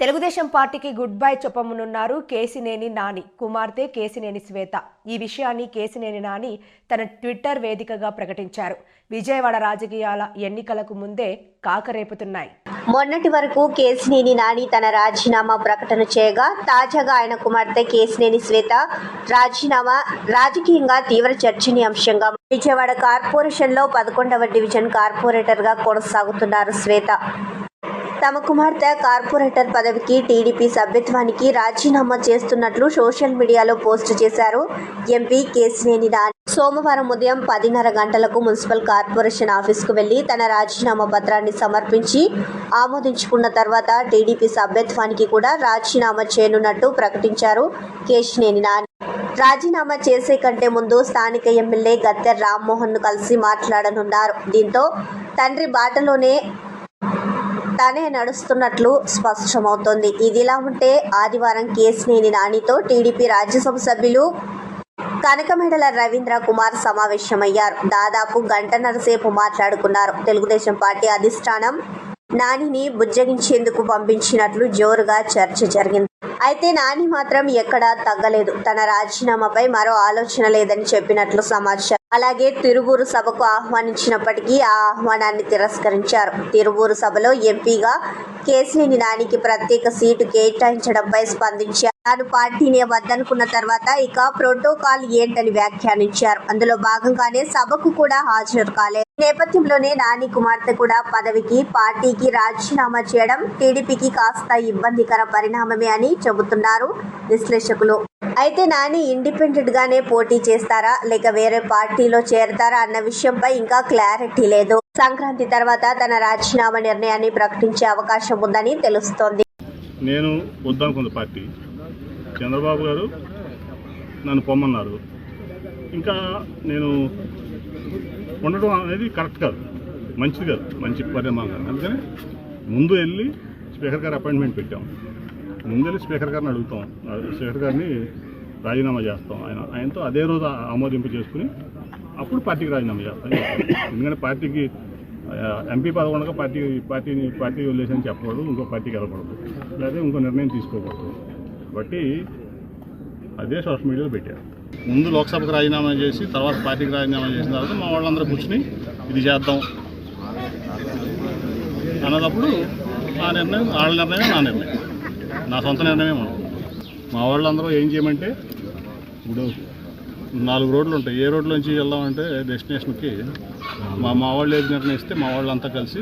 తెలుగుదేశం పార్టీకి good bye చెప్పమనున్నారు కేసినేని నాని. కుమార్తె కేసినేని శ్వేత. ఈ విషయాన్ని కేసినేని నాని తన ట్విట్టర్ వేదికగా ప్రకటించారు. విజయవాడ రాజకీయాల ఎన్నికలకు ముందే కాకరేపుతున్నాయి. మొన్నటి వరకు కేసినేని నాని తన రాజీనామా ప్రకటన చేయగా తాజాగా ఆయన కుమార్తె కేసినేని శ్వేత రాజీనామా రాజకీయంగా తీవ్ర చర్చనీయాంశంగా విజయవాడ కార్పొరేషన్లో పదకొండవ డివిజన్ కార్పొరేటర్గా కొనసాగుతున్నారు శ్వేత. తమ కుమార్తె కార్పొరేటర్ పదవికి టీడీపీ సభ్యత్వానికి రాజీనామా చేస్తున్నట్లు సోషల్ మీడియాలో పోస్టు చేశారు ఎంపీ కేసినేని నాని సోమవారం ఉదయం పదిన్నర గంటలకు మున్సిపల్ కార్పొరేషన్ ఆఫీస్కు వెళ్ళి తన రాజీనామా పత్రాన్ని సమర్పించి ఆమోదించుకున్న తర్వాత టీడీపీ సభ్యత్వానికి కూడా రాజీనామా చేయనున్నట్టు ప్రకటించారు కేశినేని నాని రాజీనామా చేసే కంటే ముందు స్థానిక ఎమ్మెల్యే గద్దె రామ్మోహన్ను కలిసి మాట్లాడనున్నారు. దీంతో తండ్రి బాటలోనే తానే నడుస్తున్నట్లు స్పష్టమవుతోంది. ఇదిలా ఉంటే ఆదివారం కేసినేని నానితో టీడీపీ రాజ్యసభ సభ్యులు కనకమేడల రవీంద్ర కుమార్ సమావేశమయ్యారు. దాదాపు గంటన్నర సేపు మాట్లాడుకున్నారు. తెలుగుదేశం పార్టీ అధిష్టానం నానిని బుజ్జగించేందుకు పంపించినట్లు జోరుగా చర్చ జరిగింది. అయితే నాని మాత్రం ఎక్కడా తగ్గలేదు. తన రాజీనామాపై మరో ఆలోచన లేదని చెప్పినట్లు సమాచారం. అలాగే తిరువూరు సభకు ఆహ్వానించినప్పటికీ ఆ ఆహ్వానాన్ని తిరస్కరించారు. తిరువూరు సభలో ఎంపీగా కేసినేని నానికి ప్రత్యేక సీటు కేటాయించడంపై స్పందించారు. తాను పార్టీని వద్దనుకున్న తర్వాత ఇక ప్రోటోకాల్ ఏంటని వ్యాఖ్యానించారు. అందులో భాగంగానే సభకు కూడా హాజరు కాలేదు నేపథ్యంలోనే నాని కుమార్తె కూడా పదవికి పార్టీకి రాజీనామా చేయడం టీడీపీకి కాస్త ఇబ్బందికర పరిణామమే అని చెబుతున్నారు విశ్లేషకులు. అయితే నాని ఇండిపెండెంట్ గానే పోటీ చేస్తారా? లేక వేరే పార్టీలో చేరతారా అన్న విషయంపై ఇంకా క్లారిటీ లేదు. సంక్రాంతి తర్వాత తన రాజీనామా నిర్ణయాన్ని ప్రకటించే అవకాశం ఉందని తెలుస్తోంది. నేను వద్దనుకుంది పార్టీ. చంద్రబాబు గారు నన్ను పొమ్మన్నారు. ఇంకా నేను ఉండడం అనేది కరెక్ట్ కాదు. మంచిది కాదు. మంచి పరిణామం కాదు. అందుకని ముందు వెళ్ళి స్పీకర్ గారు అపాయింట్మెంట్ పెట్టాం. ముందు వెళ్ళి స్పీకర్ గారిని అడుగుతాం. స్పీకర్ గారిని రాజీనామా చేస్తాం. ఆయన ఆయనతో అదే రోజు ఆమోదింపు చేసుకుని అప్పుడు పార్టీకి రాజీనామా చేస్తాం ఎందుకంటే పార్టీకి ఎంపీ పదవి ఉండగా పార్టీ పార్టీని పార్టీ అని చెప్పకూడదు. ఇంకో పార్టీకి వెళ్ళకూడదు. లేదా ఇంకో నిర్ణయం తీసుకోకూడదు. కాబట్టి అదే సోషల్ మీడియాలో పెట్టారు. ముందు లోక్సభకు రాజీనామా చేసి తర్వాత పార్టీకి రాజీనామా చేసిన తర్వాత మా వాళ్ళందరూ కూర్చుని ఇది చేద్దాం అన్నదప్పుడు ఆ నిర్ణయం వాళ్ళ నిర్ణయం నా నిర్ణయం. నా సొంత నిర్ణయం మా వాళ్ళందరూ ఏం చేయమంటే ఇప్పుడు నాలుగు రోడ్లు ఉంటాయి. ఏ రోడ్ల నుంచి వెళ్దామంటే డెస్టినేషన్కి మా మా వాళ్ళు ఏది నిర్ణయిస్తే మా వాళ్ళంతా కలిసి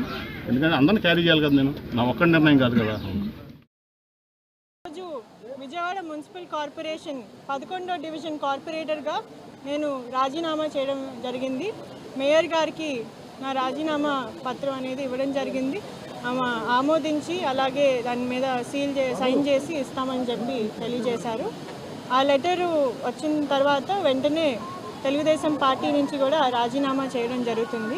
ఎందుకంటే అందరిని క్యారీ చేయాలి కదా నేను. నా ఒక్కడి నిర్ణయం కాదు కదా. మున్సిపల్ కార్పొరేషన్ పదకొండో డివిజన్ కార్పొరేటర్గా నేను రాజీనామా చేయడం జరిగింది. మేయర్ గారికి నా రాజీనామా పత్రం అనేది ఇవ్వడం జరిగింది. ఆమె ఆమోదించి అలాగే దాని మీద సీల్ చే సైన్ చేసి ఇస్తామని చెప్పి తెలియజేశారు. ఆ లెటరు వచ్చిన తర్వాత వెంటనే తెలుగుదేశం పార్టీ నుంచి కూడా రాజీనామా చేయడం జరుగుతుంది.